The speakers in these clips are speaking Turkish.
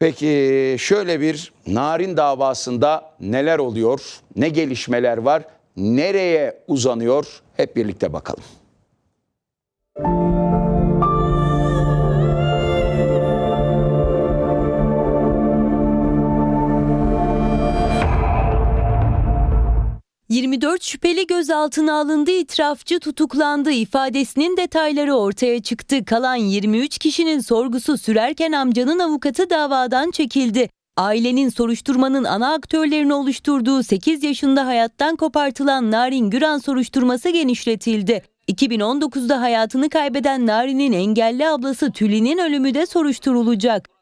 Peki şöyle bir narin davasında neler oluyor? Ne gelişmeler var? Nereye uzanıyor? Hep birlikte bakalım. — gözaltına alındı, itirafçı tutuklandı. İfadesinin detayları ortaya çıktı. Kalan 23 kişinin sorgusu sürerken amcanın avukatı davadan çekildi. Ailenin soruşturmanın ana aktörlerini oluşturduğu 8 yaşında hayattan kopartılan Narin Güran soruşturması genişletildi. 2019'da hayatını kaybeden Narin'in engelli ablası Tülin'in ölümü de soruşturulacak.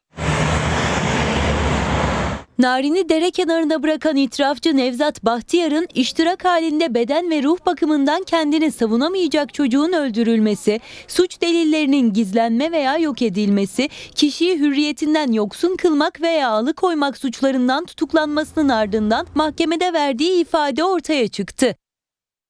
Narin'i dere kenarına bırakan itirafçı Nevzat Bahtiyar'ın iştirak halinde beden ve ruh bakımından kendini savunamayacak çocuğun öldürülmesi, suç delillerinin gizlenme veya yok edilmesi, kişiyi hürriyetinden yoksun kılmak veya alıkoymak suçlarından tutuklanmasının ardından mahkemede verdiği ifade ortaya çıktı.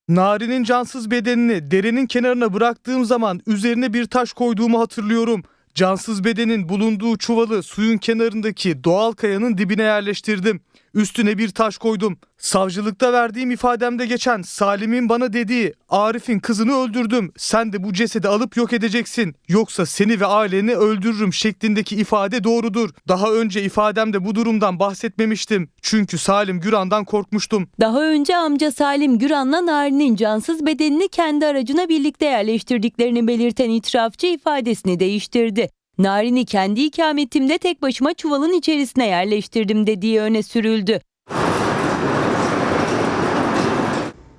Nari'nin cansız bedenini derenin kenarına bıraktığım zaman üzerine bir taş koyduğumu hatırlıyorum. Cansız bedenin bulunduğu çuvalı suyun kenarındaki doğal kayanın dibine yerleştirdim. Üstüne bir taş koydum. Savcılıkta verdiğim ifademde geçen Salim'in bana dediği Arif'in kızını öldürdüm. Sen de bu cesedi alıp yok edeceksin. Yoksa seni ve aileni öldürürüm şeklindeki ifade doğrudur. Daha önce ifademde bu durumdan bahsetmemiştim. Çünkü Salim Güran'dan korkmuştum. Daha önce amca Salim Güran'la Narin'in cansız bedenini kendi aracına birlikte yerleştirdiklerini belirten itirafçı ifadesini değiştirdi. Narin'i kendi ikametimde tek başıma çuvalın içerisine yerleştirdim dediği öne sürüldü.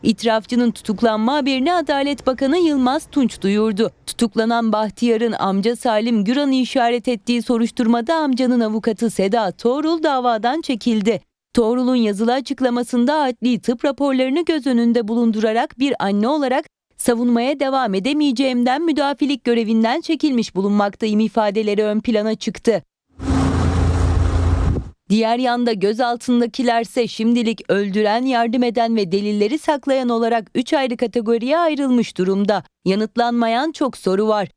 İtirafçının tutuklanma haberini Adalet Bakanı Yılmaz Tunç duyurdu. Tutuklanan Bahtiyar'ın amca Salim Güran'ı işaret ettiği soruşturmada amcanın avukatı Seda Toğrul davadan çekildi. Toğrul'un yazılı açıklamasında adli tıp raporlarını göz önünde bulundurarak bir anne olarak savunmaya devam edemeyeceğimden müdafilik görevinden çekilmiş bulunmaktayım ifadeleri ön plana çıktı. Diğer yanda gözaltındakilerse şimdilik öldüren, yardım eden ve delilleri saklayan olarak 3 ayrı kategoriye ayrılmış durumda. Yanıtlanmayan çok soru var.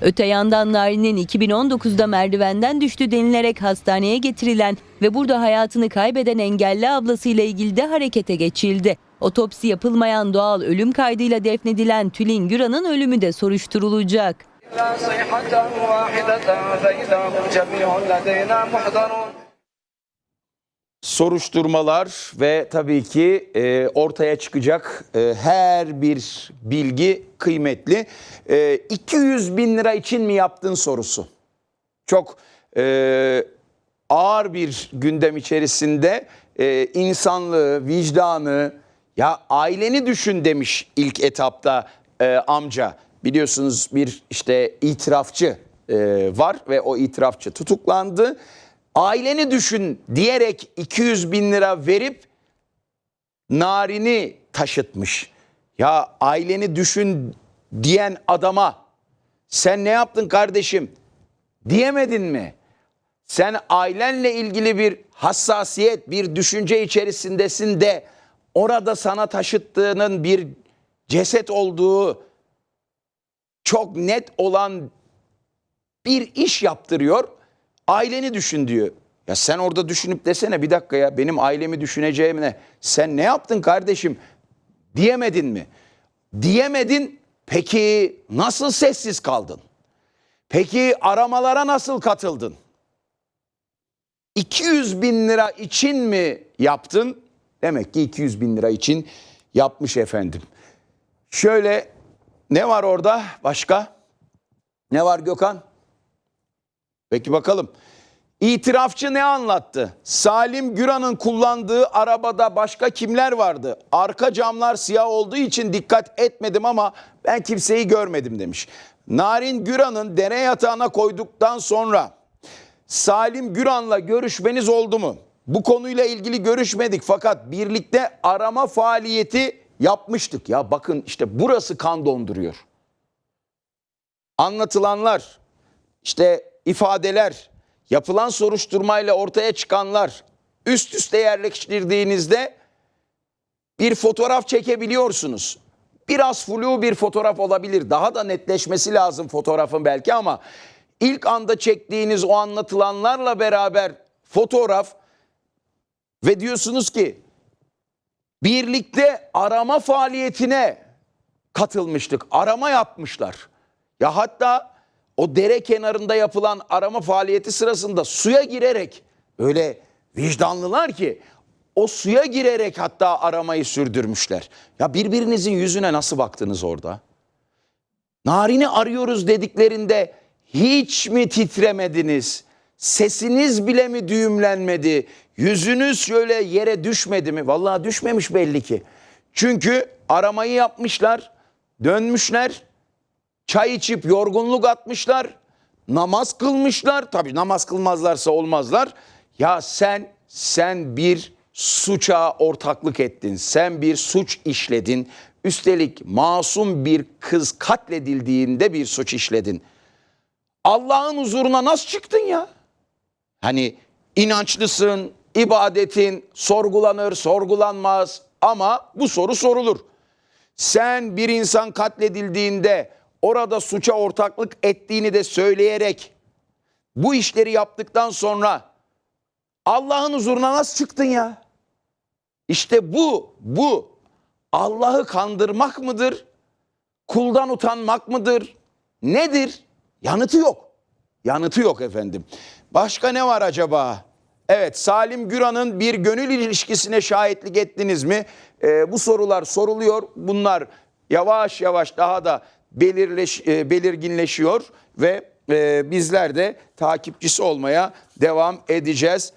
Öte yandan Nari'nin 2019'da merdivenden düştü denilerek hastaneye getirilen ve burada hayatını kaybeden engelli ablasıyla ilgili de harekete geçildi. Otopsi yapılmayan doğal ölüm kaydıyla defnedilen Tülin Güran'ın ölümü de soruşturulacak. Soruşturmalar ve tabii ki e, ortaya çıkacak e, her bir bilgi kıymetli. E, 200 bin lira için mi yaptın sorusu. Çok e, ağır bir gündem içerisinde e, insanlığı, vicdanı, ya aileni düşün demiş ilk etapta e, amca. Biliyorsunuz bir işte itirafçı e, var ve o itirafçı tutuklandı. Aileni düşün diyerek 200 bin lira verip narini taşıtmış. Ya aileni düşün diyen adama sen ne yaptın kardeşim diyemedin mi? Sen ailenle ilgili bir hassasiyet, bir düşünce içerisindesin de orada sana taşıttığının bir ceset olduğu çok net olan bir iş yaptırıyor. Aileni düşün diyor. Ya sen orada düşünüp desene bir dakika ya benim ailemi düşüneceğime sen ne yaptın kardeşim diyemedin mi? Diyemedin peki nasıl sessiz kaldın? Peki aramalara nasıl katıldın? 200 bin lira için mi yaptın? Demek ki 200 bin lira için yapmış efendim. Şöyle ne var orada başka? Ne var Gökhan? Peki bakalım. İtirafçı ne anlattı? Salim Güran'ın kullandığı arabada başka kimler vardı? Arka camlar siyah olduğu için dikkat etmedim ama ben kimseyi görmedim demiş. Narin Güran'ın dere yatağına koyduktan sonra Salim Güran'la görüşmeniz oldu mu? Bu konuyla ilgili görüşmedik fakat birlikte arama faaliyeti yapmıştık. Ya bakın işte burası kan donduruyor. Anlatılanlar, işte ifadeler, yapılan soruşturmayla ortaya çıkanlar üst üste yerleştirdiğinizde bir fotoğraf çekebiliyorsunuz. Biraz flu bir fotoğraf olabilir. Daha da netleşmesi lazım fotoğrafın belki ama ilk anda çektiğiniz o anlatılanlarla beraber fotoğraf ve diyorsunuz ki birlikte arama faaliyetine katılmıştık. Arama yapmışlar. Ya hatta o dere kenarında yapılan arama faaliyeti sırasında suya girerek öyle vicdanlılar ki o suya girerek hatta aramayı sürdürmüşler. Ya birbirinizin yüzüne nasıl baktınız orada? Narin'i arıyoruz dediklerinde hiç mi titremediniz? Sesiniz bile mi düğümlenmedi? Yüzünüz şöyle yere düşmedi mi? Vallahi düşmemiş belli ki. Çünkü aramayı yapmışlar, dönmüşler, çay içip yorgunluk atmışlar, namaz kılmışlar. Tabii namaz kılmazlarsa olmazlar. Ya sen sen bir suça ortaklık ettin. Sen bir suç işledin. Üstelik masum bir kız katledildiğinde bir suç işledin. Allah'ın huzuruna nasıl çıktın ya? Hani inançlısın, ibadetin sorgulanır, sorgulanmaz ama bu soru sorulur. Sen bir insan katledildiğinde orada suça ortaklık ettiğini de söyleyerek bu işleri yaptıktan sonra Allah'ın huzuruna nasıl çıktın ya? İşte bu, bu Allah'ı kandırmak mıdır? Kuldan utanmak mıdır? Nedir? Yanıtı yok. Yanıtı yok efendim. Başka ne var acaba? Evet Salim Güran'ın bir gönül ilişkisine şahitlik ettiniz mi? Ee, bu sorular soruluyor. Bunlar yavaş yavaş daha da belirleş, e, belirginleşiyor ve e, bizler de takipçisi olmaya devam edeceğiz.